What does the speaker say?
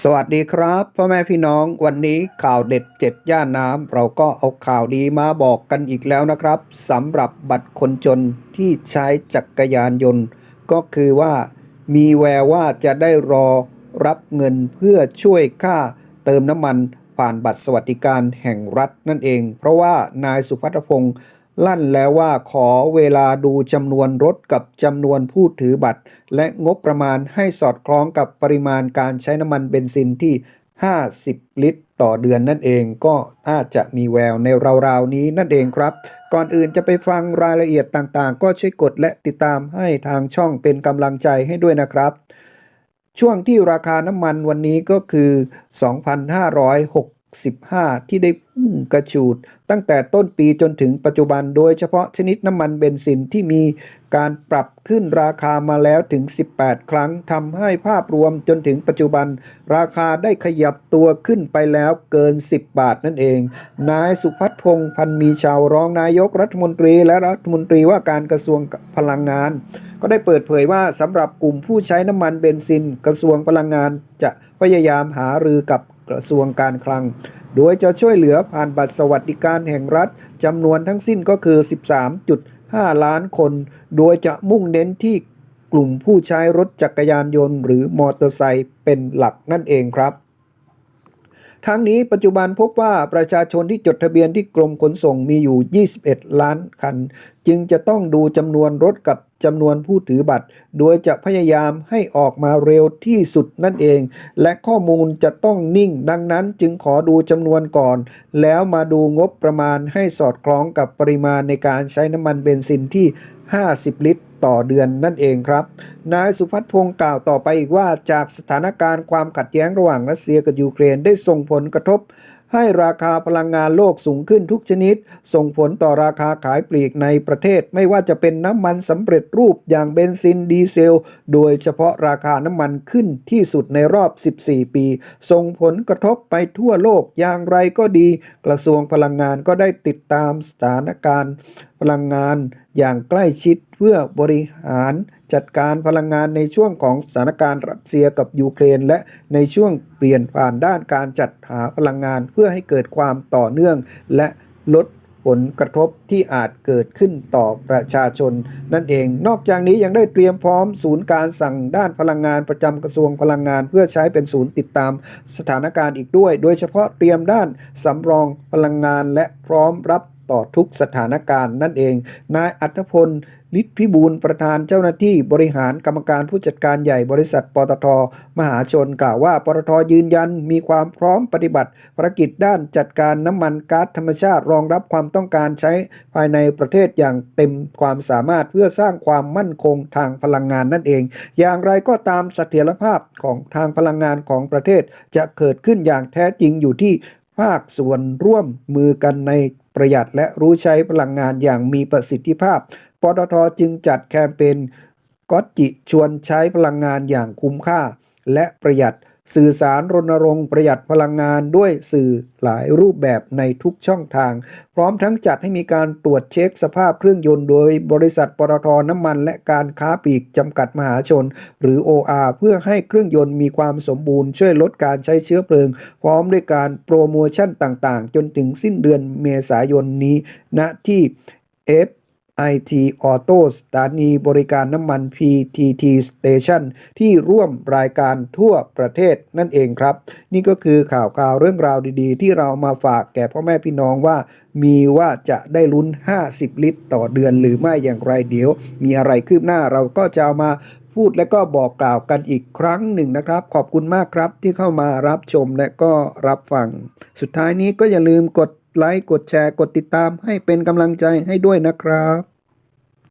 สวัสดีครับพ่อแม่พี่น้องวันนี้ข่าวเด็ดเจ็ดย่านน้ำเราก็เอาข่าวดีมาบอกกันอีกแล้วนะครับสำหรับบัตรคนจนที่ใช้จักรยานยนต์ ก็คือว่ามีแววว่าจะได้รอรับเงินเพื่อช่วยค่าเติมน้ำมันผ่านบัตรสวัสดิการแห่งรัฐนั่นเอง เพราะว่านายสุพัฒพงศ์ ลั่นแล้วว่าขอเวลาดูจำนวนรถกับจำนวนผู้ถือบัตร และงบประมาณให้สอดคล้องกับปริมาณการใช้น้ำมันเบนซินที่ 50 ลิตร ต่อเดือนนั่นเองก็อาจจะมีแววในราวๆนี้นั่นเองครับ ก่อนอื่นจะไปฟังรายละเอียดต่างๆ ก็ช่วยกดและติดตามให้ทางช่องเป็นกำลังใจให้ด้วยนะครับช่วงที่ราคาน้ำมันวันนี้ก็คือ 2,565ที่ได้พุ่งกระฉูด ตั้งแต่ต้นปีจนถึงปัจจุบันโดยเฉพาะชนิดน้ำมันเบนซินที่มีการปรับขึ้นราคามาแล้วถึง 18 ครั้งทำให้ภาพรวมจนถึงปัจจุบัน ราคาได้ขยับตัวขึ้นไปแล้วเกิน 10 บาทนั่นเอง นายสุพัฒพงศ์พันมีชาวรองนายกรัฐมนตรี และรัฐมนตรีว่าการกระทรวงพลังงาน ก็ได้เปิดเผยว่าสำหรับกลุ่มผู้ใช้น้ำมันเบนซิน กระทรวงพลังงานจะพยายามหารือกับ กระทรวงการคลัง โดยจะช่วยเหลือผ่านบัตรสวัสดิการแห่งรัฐจำนวนทั้งสิ้นก็คือ 13.5 ล้านคน โดยจะมุ่งเน้นที่กลุ่มผู้ใช้รถจักรยานยนต์ หรือมอเตอร์ไซค์เป็นหลักนั่นเองครับ ทั้งนี้ปัจจุบันพบว่าประชาชนที่จดทะเบียนที่กรมขนส่งมีอยู่ 21 ล้านคัน จึงจะต้องดูจำนวนรถกับจำนวนผู้ถือบัตร โดยจะพยายามให้ออกมาเร็วที่สุดนั่นเอง และข้อมูลจะต้องนิ่ง ดังนั้นจึงขอดูจำนวนก่อน แล้วมาดูงบประมาณให้สอดคล้องกับปริมาณในการใช้น้ำมันเบนซินที่ 50 ลิตร ต่อเดือนนั่นเองครับ นายสุพัฒพงศ์กล่าวต่อไปอีกว่าจากสถานการณ์ความขัดแย้งระหว่างรัสเซียกับยูเครนได้ส่งผลกระทบให้ราคาพลังงานโลกสูงขึ้นทุกชนิด ส่งผลต่อราคาขายปลีกในประเทศ ไม่ว่าจะเป็นน้ำมันสำเร็จรูปอย่างเบนซินดีเซล โดยเฉพาะราคาน้ำมันขึ้นที่สุดในรอบ 14 ปี ส่งผลกระทบไปทั่วโลกอย่างไรก็ดี กระทรวงพลังงานก็ได้ติดตามสถานการณ์ พลังงานอย่างใกล้ชิดเพื่อบริหารจัดการพลังงานในช่วงของสถานการณ์รัสเซียกับยูเครน และในช่วงเปลี่ยนผ่านด้านการจัดหาพลังงานเพื่อให้เกิดความต่อเนื่อง และลดผลกระทบที่อาจเกิดขึ้นต่อประชาชน นั่นเอง นอกจากนี้ยังได้เตรียมพร้อมศูนย์การสั่งด้านพลังงานประจำกระทรวงพลังงาน เพื่อใช้เป็นศูนย์ติดตามสถานการณ์อีกด้วย โดยเฉพาะเตรียมด้านสำรองพลังงานและพร้อมรับ ต่อทุกสถานการณ์นั่นเอง นายอัธพลฤทธิพิบูลประธานเจ้าหน้าที่บริหารกรรมการผู้จัดการใหญ่บริษัท ปตท มหาชนกล่าวว่า ปตทยืนยันมีความพร้อมปฏิบัติภารกิจด้านจัดการน้ำมันก๊าซธรรมชาติรองรับความต้องการใช้ภายในประเทศอย่างเต็มความสามารถเพื่อสร้างความมั่นคงทางพลังงานนั่นเอง อย่างไรก็ตามเสถียรภาพของทางพลังงานของประเทศจะเกิดขึ้นอย่างแท้จริงอยู่ที่ภาคส่วนร่วมมือกันใน ประหยัดและรู้ใช้พลังงานอย่างมีประสิทธิภาพ ปตทจึงจัดแคมเปญก็ตจิชวนใช้พลังงานอย่างคุ้มค่า และประหยัด สื่อสารรณรงค์ประหยัดพลังงานด้วยสื่อหลายรูปแบบในทุกช่องทาง พร้อมทั้งจัดให้มีการตรวจเช็คสภาพเครื่องยนต์โดยบริษัทปตทน้ำมัน และการค้าปลีกจำกัดมหาชน หรือ OR เพื่อให้เครื่องยนต์มีความสมบูรณ์ช่วยลดการใช้เชื้อเพลิง พร้อมด้วยการโปรโมชั่นต่างๆ จนถึงสิ้นเดือนเมษายนนี้ณที่ F IT Auto สถานีบริการน้ำมัน PTT Station ที่ร่วมรายการทั่วประเทศนั่นเองครับ นี่ก็คือข่าวข่าวเรื่องราวดีๆ ที่เรามาฝากแก่พ่อแม่พี่น้องว่า มีว่าจะได้ลุ้น 50 ลิตร ต่อเดือนหรือไม่อย่างไรเดี๋ยว มีอะไรคืบหน้าเราก็จะเอามาพูดและก็บอกกล่าวกันอีกครั้งหนึ่งนะครับ ขอบคุณมากครับที่เข้ามารับชมและก็รับฟัง สุดท้ายนี้ก็อย่าลืมกดไลค์กดแชร์กดติดตามให้เป็นกำลังใจให้ด้วยนะครับ